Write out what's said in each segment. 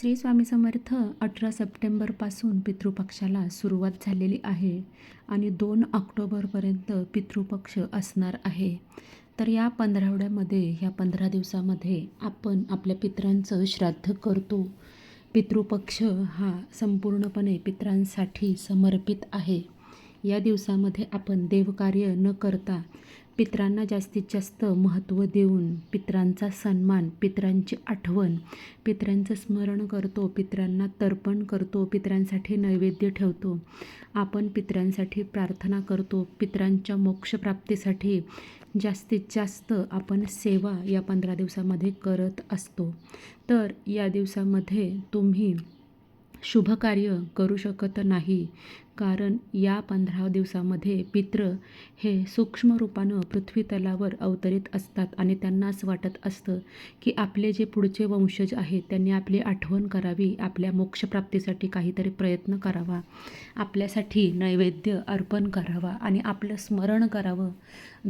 श्री स्वामी समर्थ अठरा सप्टेंबरपासून पितृपक्षाला सुरुवात झालेली आहे आणि दोन ऑक्टोबरपर्यंत पितृपक्ष असणार आहे. तर या पंधरावड्यामध्ये ह्या पंधरा दिवसामध्ये आपण आपल्या पितरांचं श्राद्ध करतो. पितृपक्ष हा संपूर्णपणे पितरांसाठी समर्पित आहे. या दिवसामध्ये आपण देवकार्य न करता पित्रांना जास्तीत जास्त महत्त्व देऊन पित्रांचा सन्मान पितरांची आठवण पित्रांचं स्मरण करतो पितरांना तर्पण करतो पित्रांसाठी नैवेद्य ठेवतो. आपण पित्रांसाठी प्रार्थना करतो पितरांच्या मोक्षप्राप्तीसाठी जास्तीत जास्त आपण सेवा या पंधरा दिवसामध्ये करत असतो. तर या दिवसामध्ये तुम्ही शुभकार्य करू शकत नाही. कारण या पंधरा दिवसामध्ये पित्र हे सूक्ष्म रूपानं पृथ्वी तलावर अवतरित असतात आणि त्यांना असं वाटत असतं की आपले जे पुढचे वंशज आहेत त्यांनी आपली आठवण करावी आपल्या मोक्षप्राप्तीसाठी काहीतरी प्रयत्न करावा आपल्यासाठी नैवेद्य अर्पण करावा आणि आपलं स्मरण करावं.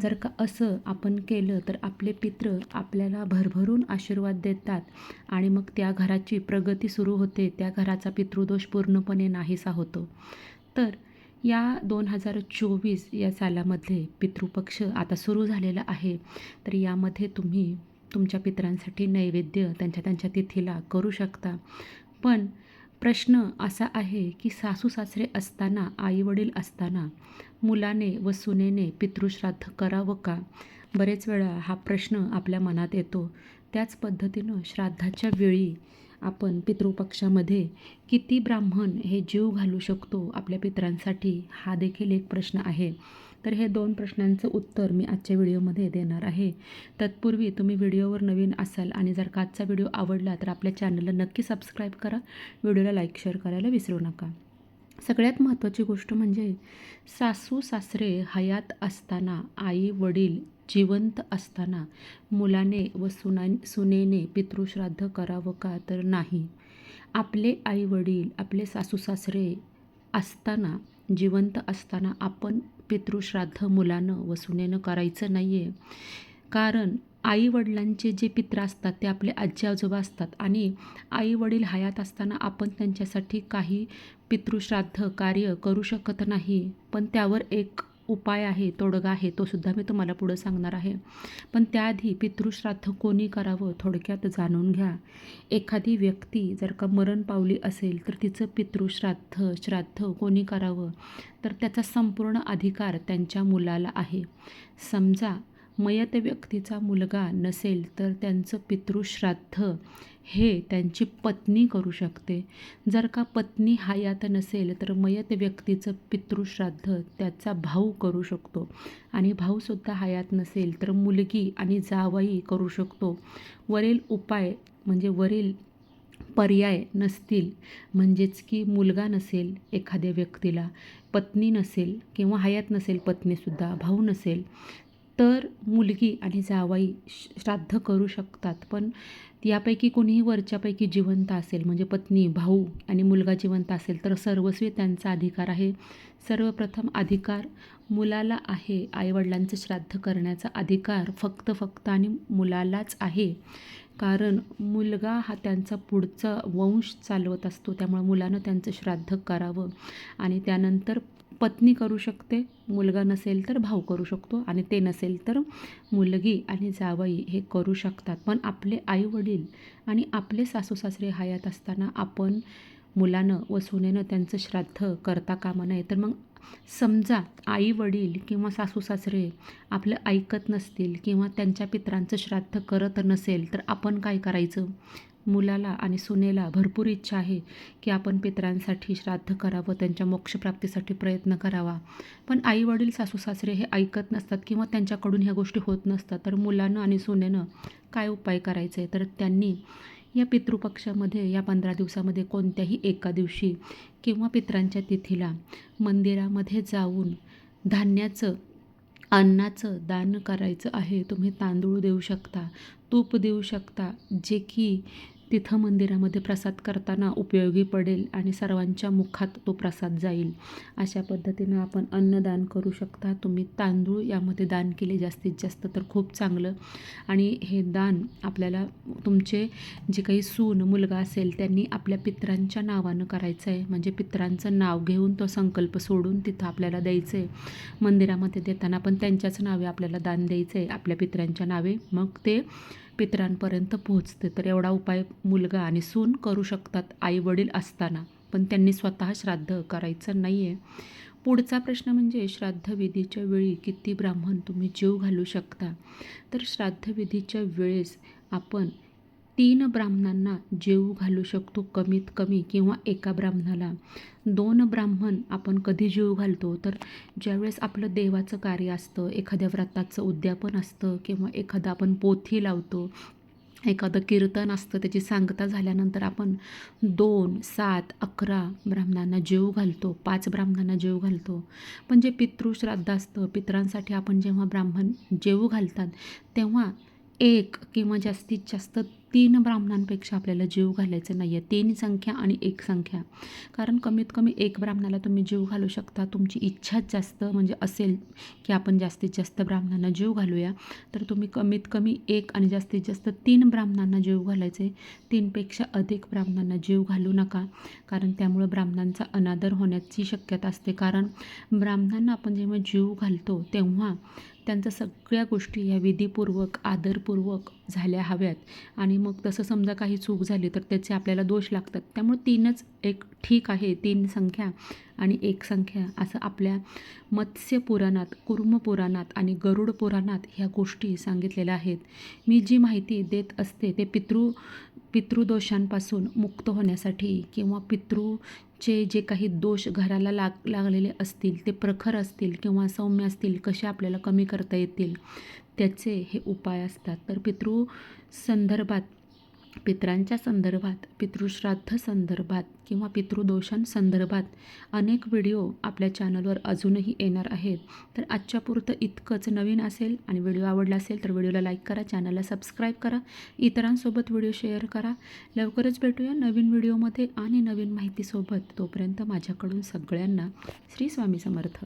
जर का असं आपण केलं तर आपले पित्र आपल्याला भरभरून आशीर्वाद देतात आणि मग त्या घराची प्रगती सुरू होते त्या घराचा पितृदोष पूर्णपणे नाहीसा होतो. तर या दोन हजार चोवीस या सालामध्ये पितृपक्ष आता सुरू झालेला आहे. तर यामध्ये तुम्ही तुमच्या पितरांसाठी नैवेद्य त्यांच्या त्यांच्या तिथीला करू शकता. पण प्रश्न असा आहे की सासू सासरे असताना आईवडील असताना मुलाने व सुनेने पितृश्राद्ध करावं का? बरेच वेळा हा प्रश्न आपल्या मनात येतो. त्याच पद्धतीनं श्राद्धाच्या वेळी आपण पितृपक्षामध्ये किती ब्राह्मण हे जीव घालू शकतो आपल्या पितरांसाठी हा देखील एक प्रश्न आहे. तर हे दोन प्रश्नांचं उत्तर मी आजच्या व्हिडिओमध्ये देणार आहे. तत्पूर्वी तुम्ही व्हिडिओवर नवीन असाल आणि जर का आजचा व्हिडिओ आवडला तर आपल्या चॅनलला नक्की सबस्क्राईब करा. व्हिडिओला लाईक शेअर करायला विसरू नका. सगळ्यात महत्त्वाची गोष्ट म्हणजे सासू सासरे हयात असताना आई वडील जिवंत असताना मुलाने व सुना सुनेने पितृश्राद्ध करावं का तर नाही. आपले आई वडील आपले सासू सासरे असताना जिवंत असताना आपण पितृश्राद्ध मुलानं व सुनेनं करायचं नाही आहे कारण आई वडिलांचे जे पित्र असतात ते आपले आजी आजोबा असतात आणि आई वडील हयात असताना आपण त्यांच्यासाठी काही पितृश्राद्ध कार्य करू शकत नाही. पण त्यावर एक उपाय आहे तोडगा आहे तो सुद्धा मी तुम्हाला पुढं सांगणार आहे. पण त्याआधी पितृश्राद्ध कोणी करावं थोडक्यात जाणून घ्या. एखादी व्यक्ती जर का मरण पावली असेल तर तिचं पितृश्राद्ध श्राद्ध कोणी करावं? तर त्याचा संपूर्ण अधिकार त्यांच्या मुलाला आहे. समजा मयत व्यक्तीचा मुलगा नसेल तर त्यांचं पितृश्राद्ध हे त्यांची पत्नी करू शकते. जर का पत्नी हयात नसेल तर मयत व्यक्तीचं पितृश्राद्ध त्याचा भाऊ करू शकतो. आणि भाऊसुद्धा हयात नसेल तर मुलगी आणि जावाई करू शकतो. वरील उपाय म्हणजे वरील पर्याय नसतील म्हणजेच की मुलगा नसेल एखाद्या व्यक्तीला पत्नी नसेल किंवा हयात नसेल पत्नीसुद्धा भाऊ नसेल तर मुलगी आणि जावाई श्राद्ध करू शकतात. पण यापैकी कोणीही वरच्यापैकी जिवंत असेल म्हणजे पत्नी भाऊ आणि मुलगा जिवंत असेल तर सर्वस्वी त्यांचा अधिकार आहे. सर्वप्रथम अधिकार मुलाला आहे. आईवडिलांचं श्राद्ध करण्याचा अधिकार फक्त फक्त आणि मुलालाच आहे. कारण मुलगा हा त्यांचा पुढचा वंश चालवत असतो त्यामुळे मुलानं त्यांचं श्राद्ध करावं आणि त्यानंतर पत्नी करू शकते मुलगा नसेल तर भाऊ करू शकतो आणि ते नसेल तर मुलगी आणि जावई हे करू शकतात. पण आपले आईवडील आणि आपले सासू सासरे हयात असताना आपण मुलानं व सुनेनं त्यांचं श्राद्ध करता कामा नये. तर मग समजा आई वडील किंवा सासू सासरे आपलं ऐकत नसतील किंवा त्यांच्या पित्रांचं श्राद्ध करत नसेल तर आपण काय करायचं? मुलाला आणि सुनेला भरपूर इच्छा आहे की आपण पितरांसाठी श्राद्ध करावं त्यांच्या मोक्षप्राप्तीसाठी प्रयत्न करावा. पण आई वडील सासू सासरे हे ऐकत नसतात किंवा त्यांच्याकडून ह्या गोष्टी होत नसतात. तर मुलानं आणि सुनेनं काय उपाय करायचे? तर त्यांनी या पितृपक्षामध्ये या पंधरा दिवसामध्ये कोणत्याही एका दिवशी किंवा पित्रांच्या तिथीला मंदिरामध्ये जाऊन धान्याचं अन्नाचं दान करायचं आहे. तुम्ही तांदूळ देऊ शकता. तूप देऊ शकता जे की तिथं मंदिरामध्ये प्रसाद करताना उपयोगी पडेल आणि सर्वांच्या मुखात तो प्रसाद जाईल. अशा पद्धतीनं आपण अन्नदान करू शकता. तुम्ही तांदूळ यामध्ये दान केले जास्तीत जास्त तर खूप चांगलं. आणि हे दान आपल्याला तुमचे जे काही सून मुलगा असेल त्यांनी आपल्या पित्रांच्या नावानं करायचं आहे म्हणजे पित्रांचं नाव घेऊन तो संकल्प सोडून तिथं आपल्याला द्यायचं आहे मंदिरामध्ये देताना पण त्यांच्याच नावे आपल्याला दान द्यायचं आहे आपल्या पित्रांच्या नावे. मग ते पितरांपर्यंत पोहोचते. तर एवढा उपाय मुलगा आणि सून करू शकतात आई वडील असताना. पण त्यांनी स्वतः श्राद्ध करायचं नाही आहे पुढचा प्रश्न म्हणजे श्राद्धविधीच्या वेळी किती ब्राह्मण तुम्ही जीव घालू शकता? तर श्राद्धविधीच्या वेळेस आपण तीन ब्राह्मणांना जेवू घालू शकतो कमीत कमी किंवा एका ब्राह्मणाला. दोन ब्राह्मण आपण कधी जेवू घालतो? तर ज्यावेळेस आपलं देवाचं कार्य असतं एखाद्या व्रताचं उद्यापन असतं किंवा एखादं आपण पोथी लावतो एखादं कीर्तन असतं त्याची सांगता झाल्यानंतर आपण दोन सात अकरा ब्राह्मणांना जेव घालतो पाच ब्राह्मणांना जेव घालतो. म्हणजे पण जे पितृश्राद्ध असतं. पितरांसाठी आपण जेव्हा ब्राह्मण जेव घालतात तेव्हा एक किंवा जास्तीत जास्त तीन ब्राह्मणांपेक्षा आपल्याला जीव घालायचं नाही आहे तीन संख्या आणि एक संख्या. कारण कमीत कमी एक ब्राह्मणाला तुम्ही जीव घालू शकता. तुमची इच्छाच जास्त म्हणजे असेल की आपण जास्तीत जास्त ब्राह्मणांना जीव घालूया. तर तुम्ही कमीत कमी एक आणि जास्तीत जास्त तीन ब्राह्मणांना जीव घालायचे. तीनपेक्षा अधिक ब्राह्मणांना जीव घालू नका. कारण त्यामुळं ब्राह्मणांचा अनादर होण्याची शक्यता असते. कारण ब्राह्मणांना आपण जेव्हा जीव घालतो तेव्हा त्यांच्या सगळ्या गोष्टी ह्या विधीपूर्वक आदरपूर्वक झाल्या हव्यात. आणि मग तसं समजा काही चूक झाली तर त्याचे आपल्याला दोष लागतात. त्यामुळे तीनच एक ठीक आहे तीन संख्या आणि एक संख्या असं आपल्या मत्स्य पुराणात कुर्म पुराणात आणि गरुड पुराणात ह्या गोष्टी सांगितलेल्या आहेत. मी जी माहिती देत असते ते पितृ पितृदोषांपासून मुक्त होण्यासाठी किंवा पितृ चे जे काही दोष घराला लाग लागलेले असतील ते प्रखर असतील किंवा सौम्य असतील कसे आपल्याला कमी करता येतील त्याचे हे उपाय असतात. तर पितृ संदर्भात पित्रांच्या संदर्भात पितृश्राद्ध संदर्भात किंवा पितृदोषांसंदर्भात अनेक व्हिडिओ आपल्या चॅनलवर अजूनही येणार आहेत. तर आजच्या पुरतं इतकंच. नवीन असेल आणि व्हिडिओ आवडला असेल तर व्हिडिओला लाईक करा चॅनलला सबस्क्राईब करा इतरांसोबत व्हिडिओ शेअर करा. लवकरच भेटूया नवीन व्हिडिओमध्ये आणि नवीन माहितीसोबत. तोपर्यंत माझ्याकडून सगळ्यांना श्री स्वामी समर्थ.